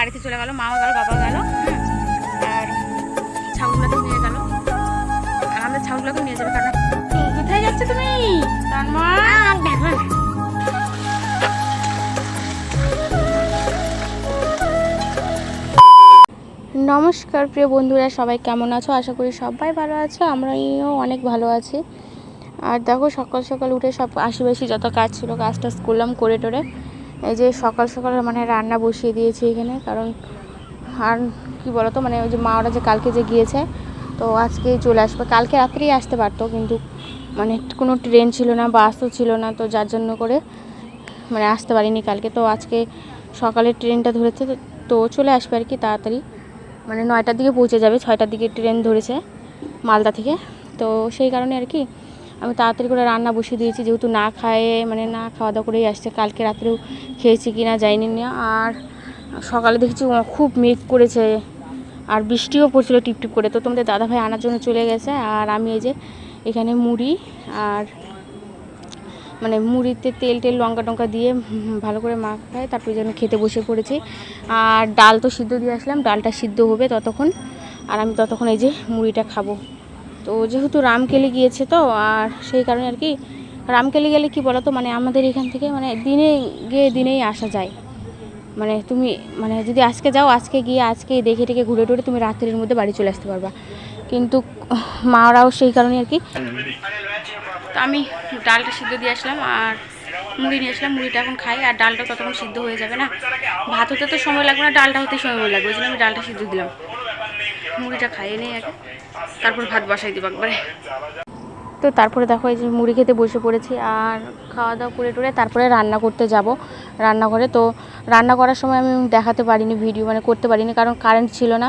বাড়িতে চলে গেল মাও গেল বাবা গেল আর ছাগলগুলোকে নিয়ে গেল। আর আমাদের ছাগলগুলোকে নিয়ে যাবে কারণ কোথায় যাচ্ছে তুমি? নমস্কার প্রিয় বন্ধুরা সবাই কেমন আছো? আশা করি সবাই ভালো আছো আমরাও অনেক ভালো আছি। আর দেখো সকাল সকাল উঠে সব আশেপাশে যত কাজ ছিল কাজ টাজ করলাম করে টোরে এই যে সকাল সকাল মানে রান্না বসিয়ে দিয়েছি এখানে, কারণ আর কি বলতো মানে ওই যে মা ওরা যে কালকে যে গিয়েছে, তো আজকেই চলে আসবে। কালকে রাত্রেই আসতে পারতো, কিন্তু মানে কোনো ট্রেন ছিল না, বাসও ছিল না, তো যার জন্য করে মানে আসতে পারিনি কালকে। তো আজকে সকালে ট্রেনটা ধরেছে, তো- তো চলে আসবে আর কি তাড়াতাড়ি। মানে নয়টার দিকে পৌঁছে যাবে, ছয়টার দিকে ট্রেন ধরেছে মালদা থেকে। তো সেই কারণে আর কি আমি তাড়াতাড়ি করে রান্না বসিয়ে দিয়েছি, যেহেতু না খায়ে মানে না খাওয়া দাওয়া করেই আসছে। কালকে রাত্রেও খেয়েছি কি না যাইনি না আর সকালে দেখেছি খুব মেঘ করেছে, আর বৃষ্টিও পড়ছিল টিপটিপ করে। তো তোমাদের দাদাভাই আনার জন্য চলে গেছে, আর আমি এই যে এখানে মুড়ি আর মানে মুড়িতে তেল টেল লঙ্কা টঙ্কা দিয়ে ভালো করে মাখায়, তারপরে যেন খেতে বসে পড়েছি। আর ডাল তো সিদ্ধ দিয়ে আসলাম, ডালটা সিদ্ধ হবে ততক্ষণ। আর আমি ততক্ষণ এই যে মুড়িটা খাব। তো যেহেতু রামকেলি গিয়েছে তো, আর সেই কারণে আর কি, রামকেলি গেলে কি বলো তো মানে আমাদের এখান থেকে মানে দিনে গিয়ে দিনেই আসা যায়। মানে তুমি মানে যদি আজকে যাও, আজকে গিয়ে আজকে দেখে টেকে ঘুরে টুরে তুমি রাত্রির মধ্যে বাড়ি চলে আসতে পারবা। কিন্তু মারাও সেই কারণে আর কি। তো আমি ডালটা সিদ্ধ দিয়ে আসলাম, আর মুড়ি নিয়ে আসলাম, মুড়িটা এখন খাই, আর ডালটা ততক্ষণ সিদ্ধ হয়ে যাবে না। ভাত হতে তো সময় লাগবে না, ডালটা হতে সময় লাগবে, ওই জন্য আমি ডালটা সিদ্ধ দিলাম। মুড়িটা খাইয়ে নেই আগে। তারপর ভাত বসাই দিব একবারে। তো তারপরে দেখো এই যে মুড়ি খেতে বসে পড়েছি আর খাওয়া দাওয়া করে টুরে তারপরে রান্না করতে যাব রান্নাঘরে। তো রান্না করার সময় আমি দেখাতে পারিনি, ভিডিও মানে করতে পারিনি কারণ কারেন্ট ছিল না।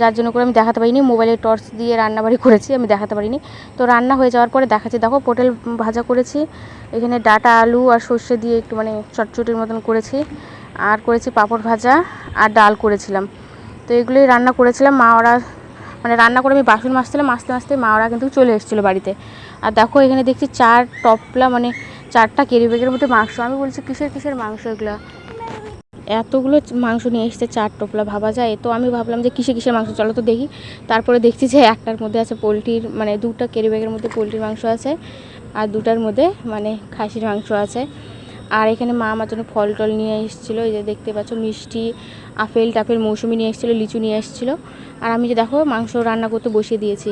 যার জন্য করে আমি দেখাতে পারিনি মোবাইলে টর্চ দিয়ে রান্নাবাড়ি করেছি, আমি দেখাতে পারিনি। তো রান্না হয়ে যাওয়ার পরে দেখাচ্ছি, দেখো পটল ভাজা করেছি, এখানে ডাটা আলু আর সর্ষে দিয়ে একটু মানে চটচটির মতন করেছি। আর করেছি পাঁপড় ভাজা আর ডাল করেছিলাম। তো এগুলোই রান্না করেছিলাম। মা ওরা মানে রান্না করে আমি বাসন মাজছিলাম মাসতে মাসতে মা ওরা কিন্তু চলে এসেছিল বাড়িতে। আর দেখো এখানে দেখছি চার টপলা মানে চারটা কেরি ব্যাগের মধ্যে মাংস। আমি বলছি, কিসের কিসের মাংস এগুলো? এতগুলো মাংস নিয়ে এসেছে চার টোপলা, ভাবা যায়? তো আমি ভাবলাম যে কিসে, কিসের মাংস? চলো তো দেখি। তারপরে দেখছি যে একটার মধ্যে আছে পোলট্রির মানে দুটা কেরি ব্যাগের মধ্যে পোলট্রির মাংস আছে, আর দুটার মধ্যে মানে খাসির মাংস আছে। আর এখানে মা আমার জন্য ফল টল নিয়ে এসেছিল। এই যে দেখতে পাচ্ছ, মিষ্টি, আপেল টাপেল মৌসুমি নিয়ে এসেছিল, লিচু নিয়ে এসেছিল। আর আমি যে দেখো, মাংস রান্না করতে বসিয়ে দিয়েছি।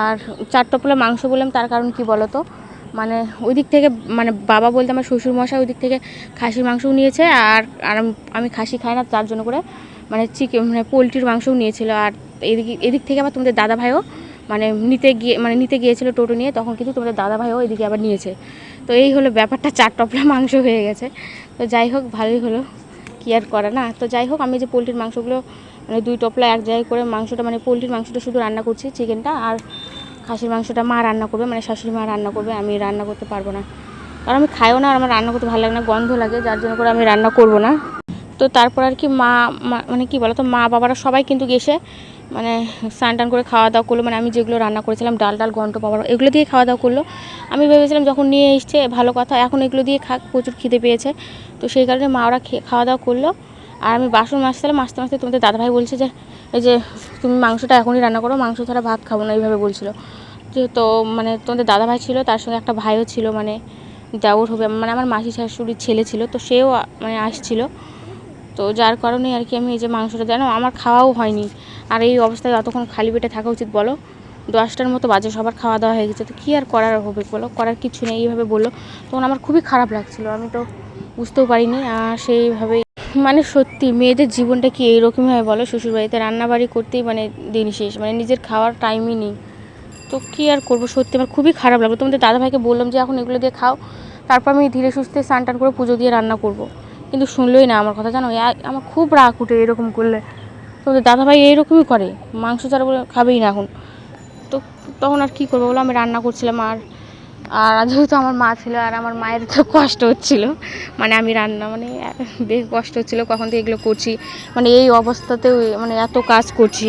আর চার টপলা মাংস বললাম, তার কারণ কি বলো তো মানে ওই দিক থেকে মানে বাবা বলতে আমার শ্বশুর মশাই ওই দিক থেকে খাসির মাংসও নিয়েছে আর আর আমি খাসি খাই না, তার জন্য করে মানে চিকেন মানে পোলট্রির মাংসও নিয়েছিল। আর এদিক এদিক থেকে আবার তোমাদের দাদা ভাইও মানে নিতে গিয়ে মানে নিতে গিয়েছিল টোটো নিয়ে, তখন কিন্তু তোমাদের দাদা ভাইও এদিকে আবার নিয়েছে। তো এই হলো ব্যাপারটা, চার টপলা মাংস হয়ে গেছে। তো যাই হোক, ভালোই হলো, কি আর করে না? তো যাই হোক, আমি যে পোলট্রির মাংসগুলো মানে দুই টপলা এক জায়গায় করে মাংসটা মানে পোলট্রির মাংসটা শুধু রান্না করছি চিকেনটা, আর খাসির মাংসটা মা রান্না করবে মানে শাশুড়ি মা রান্না করবে, আমি রান্না করতে পারব না। কারণ আমি খাইও না, আর আমার রান্না করতে ভালো লাগে না, গন্ধ লাগে, যার জন্য করে আমি রান্না করব না। তো তারপর আর কি মা মানে কি বলো তো মা বাবারা সবাই কিন্তু গেছে মানে স্নান টান করে খাওয়া দাওয়া করল মানে আমি যেগুলো রান্না করেছিলাম, ডাল ডাল ঘন্ট পাওয়ার, এগুলো দিয়ে খাওয়া দাওয়া করল। আমি ভেবেছিলাম যখন নিয়ে এসছে, ভালো কথা, এখন এগুলো দিয়ে খাক, প্রচুর খিদে পেয়েছে। তো সেই কারণে মা ওরা খাওয়া দাওয়া করল। আর আমি বাসন মাজছিলাম মাঝতে মাঝতে তোমাদের দাদাভাই বলছে যে, এই যে তুমি মাংসটা এখনই রান্না করো, মাংস ছাড়া ভাত খাব না, এইভাবে বলছিলো। যে তো মানে তোমাদের দাদাভাই ছিল, তার সঙ্গে একটা ভাইও ছিল মানে দেওর হবে মানে আমার মাসি শাশুড়ির ছেলে ছিল, তো সেও মানে আসছিল। তো যার কারণে আর কি আমি এই যে মাংসটা জানো আমার খাওয়াও হয়নি। আর এই অবস্থায় অতক্ষণ খালি পেটে থাকা উচিত বলো। দশটার মতো বাজে সবার খাওয়া দাওয়া হয়ে গেছে। তো কী আর করার হবে বলো? করার কিছু নেই, এইভাবে বলল। তখন আমার খুবই খারাপ লাগছিল। আমি তো বুঝতেও পারিনি। আর সেইভাবেই মানে সত্যি মেয়েদের জীবনটা কি এইরকমই হয় বলো? শ্বশুরবাড়িতে রান্নাবাড়ি করতেই মানে দিন শেষ। মানে নিজের খাওয়ার টাইমই নেই। তো কী আর করব? সত্যি আমার খুবই খারাপ লাগল। তোমাদের দাদাভাইকে বললাম যে, এখন এগুলো দিয়ে খাও। তারপর আমি ধীরে সুস্থে স্নান টান করে পুজো দিয়ে রান্না করব। কিন্তু শুনলোই না আমার কথা, জানো? আমার খুব রাগ উঠে এরকম করলে। তোমাদের দাদাভাই এইরকমই করে, মাংস ছাড়া বলে খাবেই না এখন। তো তখন আর কী করব বলো? আমি রান্না করছিলাম আর আর যেহেতু আমার মা ছিল আর আমার মায়ের তো কষ্ট হচ্ছিল। মানে আমি রান্না মানে বেশ কষ্ট হচ্ছিল, কখন থেকে এগুলো করছি। মানে এই অবস্থাতেও মানে এত কাজ করছি।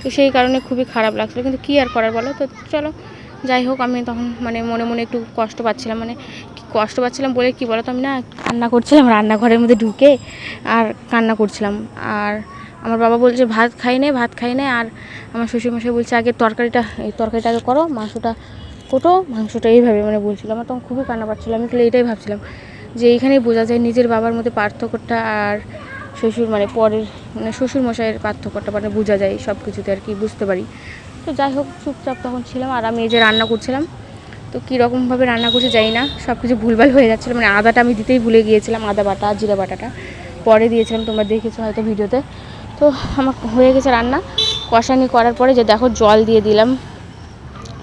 তো সেই কারণে খুবই খারাপ লাগছিল। কিন্তু কী আর করার বলো? তো চলো, যাই হোক, আমি তখন মানে মনে মনে একটু কষ্ট পাচ্ছিলাম। মানে কষ্ট পাচ্ছিলাম বলে কি বলতো, আমি না কান্না করছিলাম, রান্নাঘরের মধ্যে ঢুকে আর কান্না করছিলাম। আর আমার বাবা বলছে, ভাত খাই নে, ভাত খাই নে। আর আমার শ্বশুরমশাই বলছে, আগে তরকারিটা, এই তরকারিটা আগে করো, মাংসটা কোটো, মাংসটা এইভাবে। মানে বলছিল, আমার তখন খুবই কান্না পাচ্ছিলো, আমি তাহলে এটাই ভাবছিলাম যে এইখানেই বোঝা যায় নিজের বাবার মধ্যে পার্থক্যটা আর শ্বশুর মানে পরের মানে শ্বশুর মশাইয়ের পার্থক্যটা মানে বোঝা যায় সব কিছুতে আর কি, বুঝতে পারি। তো যাই হোক, চুপচাপ তখন ছিলাম। আর আমি এই যে রান্না করছিলাম তো কীরকমভাবে রান্না করছে জানি না সব কিছু ভুলভাল হয়ে যাচ্ছিল। মানে আদাটা আমি দিতেই ভুলে গিয়েছিলাম, আদা বাটা, জিরা বাটাটা। পরে দিয়েছিলাম, তোমরা দেখেছ হয়তো ভিডিওতে। তো আমার হয়ে গেছে রান্না। কষানি করার পরে যে দেখো জল দিয়ে দিলাম।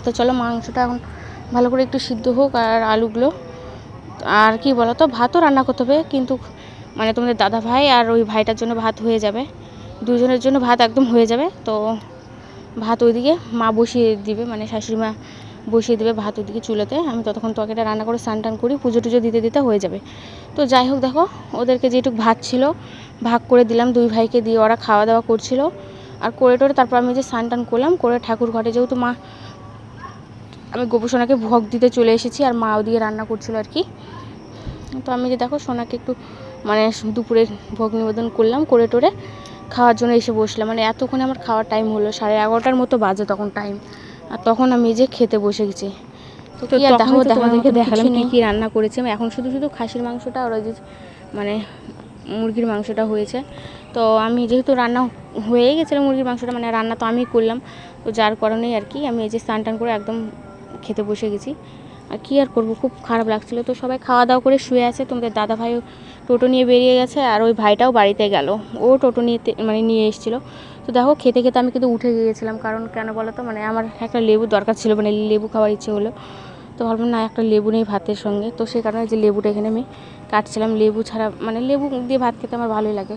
তো চলো মাংসটা এখন ভালো করে একটু সিদ্ধ হোক আর আলুগুলো। আর কি বলো তো ভাতও রান্না করতে হবে, কিন্তু মানে তোমাদের দাদা ভাই আর ওই ভাইটার জন্য ভাত হয়ে যাবে। দুজনের জন্য ভাত একদম হয়ে যাবে। তো ভাত ওইদিকে মা বসিয়ে দিবে মানে শাশুড়ি মা বসিয়ে দেবে ভাত ওদিকে চুলোতে। আমি ততক্ষণ তরকারিটা রান্না করে স্নান টান করি, পুজো টুজো দিতে দিতে হয়ে যাবে। তো যাই হোক দেখো, ওদেরকে যেটুকু ভাত ছিল, ভাগ করে দিলাম দুই ভাইকে দিয়ে ওরা খাওয়া দাওয়া করছিল। আর করে টোরে তারপর আমি যে স্নান টান করলাম, করে ঠাকুর ঘরে যেহেতু মা, আমি গোপু সোনাকে ভোগ দিতে চলে এসেছি আর মা ওদিকে রান্না করছিল আর কি। তো আমি যে দেখো সোনাকে একটু মানে দুপুরে ভোগ নিবেদন করলাম, করে টোরে খাওয়ার জন্য এসে বসলাম। মানে এতক্ষণে আমার খাওয়ার টাইম হলো, সাড়ে এগারোটার মতো বাজে তখন টাইম আর তখন আমি এই যে খেতে বসে গেছি। তো কি আর দেখো তোমাদেরকে দেখালাম কি কি রান্না করেছি। আমি এখন শুধু শুধু খাসির মাংসটা আর ওই যে মানে মুরগির মাংসটা হয়েছে। তো আমি যেহেতু রান্না হয়ে গেছিল মুরগির মাংসটা মানে রান্না তো আমি করলাম। তো যার কারণেই আর কি আমি এই যে স্নান টান করে একদম খেতে বসে গেছি। আর কী আর করব? খুব খারাপ লাগছিল। তো সবাই খাওয়া দাওয়া করে শুয়ে আছে। তোমাদের দাদা ভাইও টোটো নিয়ে বেরিয়ে গেছে। আর ওই ভাইটাও বাড়িতে গেল। ও টোটো নিয়ে মানে নিয়ে এসেছিল। দেখো খেতে খেতে আমি কিন্তু উঠে গিয়েছিলাম, কারণ কেন বলো তো? মানে আমার একটা লেবু দরকার ছিল মানে লেবু খাওয়ার ইচ্ছে হলো। তো ভাবলাম, না, একটা লেবু নেই ভাতের সঙ্গে। তো সেই কারণে যে লেবুটা এখানে আমি কাটছিলাম। লেবু ছাড়া মানে লেবু দিয়ে ভাত খেতে আমার ভালোই লাগে।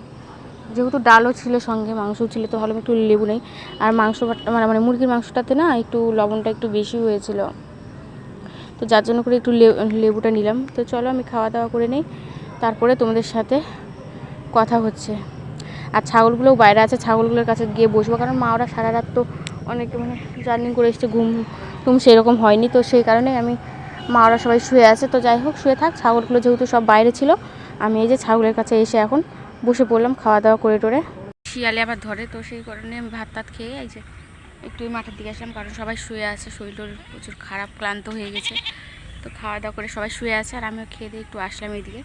যেহেতু ডালও ছিল সঙ্গে, মাংসও ছিল, তো ভাবলাম একটু লেবু নেই। আর মাংস মানে মানে মুরগির মাংসটাতে না একটু লবণটা একটু বেশি হয়েছিল। তো যার জন্য করে একটু লেবুটা নিলাম। তো চলো আমি খাওয়া দাওয়া করে নিই। তারপরে তোমাদের সাথে কথা হচ্ছে। আর ছাগলগুলোও বাইরে আছে, ছাগলগুলোর কাছে গিয়ে বসবো। কারণ মা ওরা সারা রাত তো অনেক মানে জার্নি করে এসছে, ঘুম টুম সেরকম হয়নি। তো সেই কারণে আমি মা ওরা সবাই শুয়ে আছে। তো যাই হোক, শুয়ে থাক। ছাগলগুলো যেহেতু সব বাইরে ছিল, আমি এই যে ছাগলের কাছে এসে এখন বসে পড়লাম খাওয়া দাওয়া করে টোরে। শিয়ালে আবার ধরে, তো সেই কারণে আমি ভাত টাত খেয়ে এই যে একটু মাঠের দিকে আসলাম। কারণ সবাই শুয়ে আছে শরীর প্রচুর খারাপ, ক্লান্ত হয়ে গেছে। তো খাওয়া দাওয়া করে সবাই শুয়ে আছে। আর আমিও খেয়ে দিয়ে একটু আসলাম এইদিকে।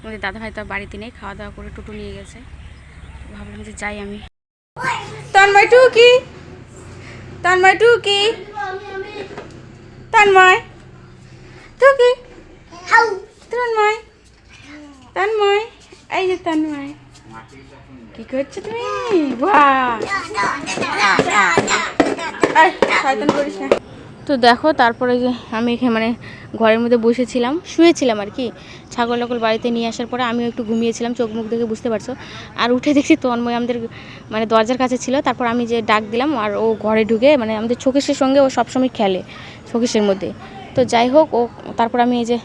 আমাদের দাদাভাই তো বাড়িতে নেই খাওয়া দাওয়া করে টোটো নিয়ে গেছে। ভাবলাম যে যাই আমি। তন্ময় টুকি? তন্ময় টুকি? তন্ময়? টুকি? তন্ময়? তন্ময়? এই যে তন্ময়। কি করছ তুমি? বাহ। শয়তান করিস না। তো দেখো, তারপরে যে আমি এখানে মানে ঘরের মধ্যে বসেছিলাম, শুয়েছিলাম আর কি। ছাগল টাগল বাড়িতে নিয়ে আসার পরে আমিও একটু ঘুমিয়েছিলাম, চোখ মুখ দেখে বুঝতে পারছ। আর উঠে দেখছি তন্ময় আমাদের মানে দরজার কাছে ছিল, তারপর আমি যে ডাক দিলাম আর ও ঘরে ঢুকে মানে আমাদের শোকেশের সঙ্গে ও সবসময় খেলে শোকেশের মধ্যে। তো যাই হোক, ও তারপর আমি এই যে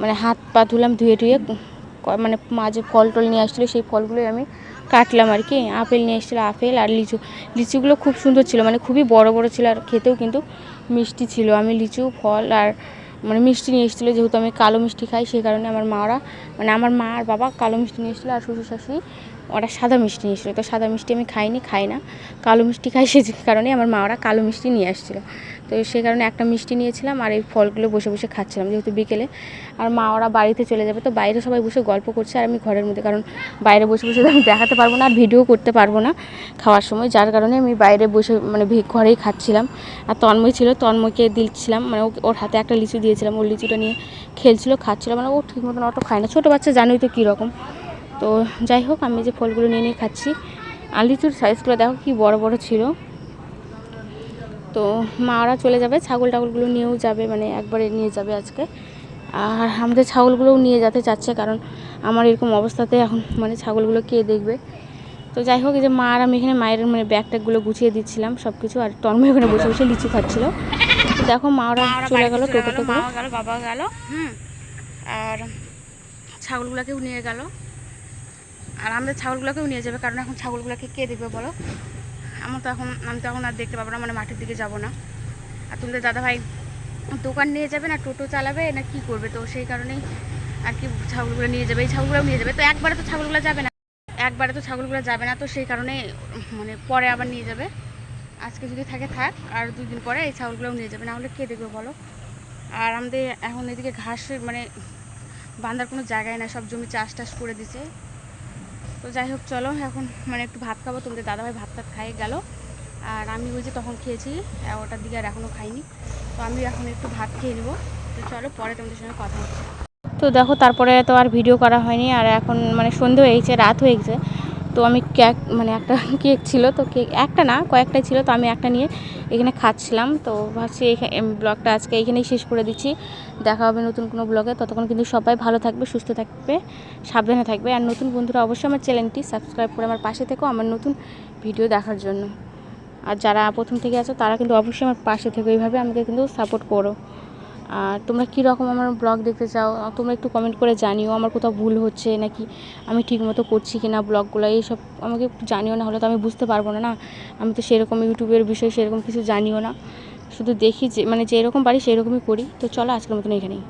মানে হাত পা ধুলাম, ধুয়ে ধুয়ে মানে মাঝে ফল টল নিয়ে আসছিল, সেই ফলগুলোই আমি কাটলাম আর কি। আপেল নিয়ে এসেছিল, আপেল আর লিচু। লিচুগুলো খুব সুন্দর ছিল মানে খুবই বড় বড় ছিল আর খেতেও কিন্তু মিষ্টি ছিল। আমি লিচু, ফল আর মানে মিষ্টি নিয়ে এসেছিল। যেহেতু আমি কালো মিষ্টি খাই, সেই কারণে আমার মারা মানে আমার মা আর বাবা কালো মিষ্টি নিয়ে এসেছিল আর শ্বশুর শাশুড়ি ওরা সাদা মিষ্টি নিয়ে এসেছিল তো সাদা মিষ্টি আমি খাইনি, খাই না। কালো মিষ্টি খাই সেই কারণে আমার মা ওরা কালো মিষ্টি নিয়ে আসছিল। তো সেই কারণে একটা মিষ্টি নিয়েছিলাম আর এই ফলগুলো বসে বসে খাচ্ছিলাম যেহেতু বিকেলে। আর মা ওরা বাড়িতে চলে যাবে। তো বাইরে সবাই বসে গল্প করছে আর আমি ঘরের মধ্যে। কারণ বাইরে বসে বসে আমি দেখাতে পারব না, আর ভিডিও করতে পারব না খাওয়ার সময়। যার কারণে আমি বাইরে বসে মানে ঘরেই খাচ্ছিলাম। আর তন্ময় ছিল, তন্ময়কে দিচ্ছিলাম। মানে ওর হাতে একটা লিচু দিয়েছিলাম। ওর লিচুটা নিয়ে খেলছিল, খাচ্ছিল। মানে ও ঠিক মতন অত খায় না। ছোটো বাচ্চা জানোই তো কীরকম। তো যাই হোক আমি যে ফলগুলো নিয়ে নিয়ে খাচ্ছি আর লিচুর সাইজগুলো দেখো কি বড় বড় ছিল। তো মা ওরা চলে যাবে ছাগল টাগলগুলো নিয়েও যাবে মানে একবারে নিয়ে যাবে আজকে। আর আমাদের ছাগলগুলোও নিয়ে যেতে চাচ্ছে কারণ আমার এরকম অবস্থাতে এখন মানে ছাগলগুলো কে দেখবে। তো যাই হোক এই যে মা আর আমি এখানে মায়ের মানে ব্যাগ ট্যাগগুলো গুছিয়ে দিচ্ছিলাম সব কিছু আর তন্ময় ওখানে বসে বসে লিচু খাচ্ছিল। তো দেখো মা ওরা চলে গেলো টোটোতে মা গেল বাবা গেল। হুম। আর ছাগলগুলোকেও নিয়ে গেল। আর আমাদের ছাগলগুলোকেও নিয়ে যাবে, কারণ এখন ছাগলগুলোকে কে দেখবে বলো? আমার তো এখন, আমি তো এখন আর দেখতে পাবো না মানে মাঠের দিকে যাব না। আর তোমাদের দাদাভাই দোকান নিয়ে যাবে না, টোটো চালাবে না কি করবে? তো সেই কারণেই আর কি ছাগলগুলো নিয়ে যাবে, এই ছাগলগুলোও নিয়ে যাবে। তো একবারে তো ছাগলগুলো যাবে না, একবারে তো ছাগলগুলো যাবে না, তো সেই কারণে মানে পরে আবার নিয়ে যাবে। আজকে যদি থাকে থাক, আর দুই দিন পরে এই ছাগলগুলোও নিয়ে যাবে না হলে কে দেখবে বলো? আর আমাদের এখন এদিকে ঘাস মানে বাঁধার কোনো জায়গায় না সব জমি চাষ টাস করে দিছে। তো যাই হোক, চলো, এখন মানে একটু ভাত খাব। তোমাদের দাদাভাই ভাত টাত খাইয়ে গেল। আর আমি ওই যে তখন খেয়েছি এগারোটার দিকে আর এখনও খাইনি। তো আমি এখন একটু ভাত খেয়ে নেব। তো চলো, পরে তোমাদের সঙ্গে কথা হচ্ছে। তো দেখো, তারপরে তো আর ভিডিও করা হয়নি। আর এখন মানে সন্ধে হয়ে গেছে, রাত হয়ে গেছে। তো আমি কেক মানে একটা কেক ছিল, তো কেক, একটা না, কয়েকটাই ছিল, তো আমি একটা নিয়ে এখানে খাচ্ছিলাম। তো ভাবছি এখানে ব্লগটা আজকে এইখানেই শেষ করে দিচ্ছি। দেখা হবে নতুন কোনো ব্লগে। ততক্ষণ কিন্তু সবাই ভালো থাকবে, সুস্থ থাকবে, সাবধানে থাকবে। আর নতুন বন্ধুরা অবশ্যই আমার চ্যানেলটি সাবস্ক্রাইব করে আমার পাশে থেকো আমার নতুন ভিডিও দেখার জন্য। আর যারা প্রথম থেকে আছো, তারা কিন্তু অবশ্যই আমার পাশে থেকে। এইভাবে আমাকে কিন্তু সাপোর্ট করো। আর তোমরা কীরকম আমার ব্লগ দেখতে চাও? তোমরা একটু কমেন্ট করে জানিও, আমার কোথাও ভুল হচ্ছে নাকি আমি ঠিকমতো করছি কি না ব্লগগুলো, এইসব আমাকে একটু জানিও না হলে তো আমি বুঝতে পারব না না? আমি তো সেরকম ইউটিউবের বিষয়ে সেরকম কিছু জানিও না। শুধু দেখি যে মানে যেরকম পারি সেরকমই করি। তো চলো আজকের মতন এখানেই।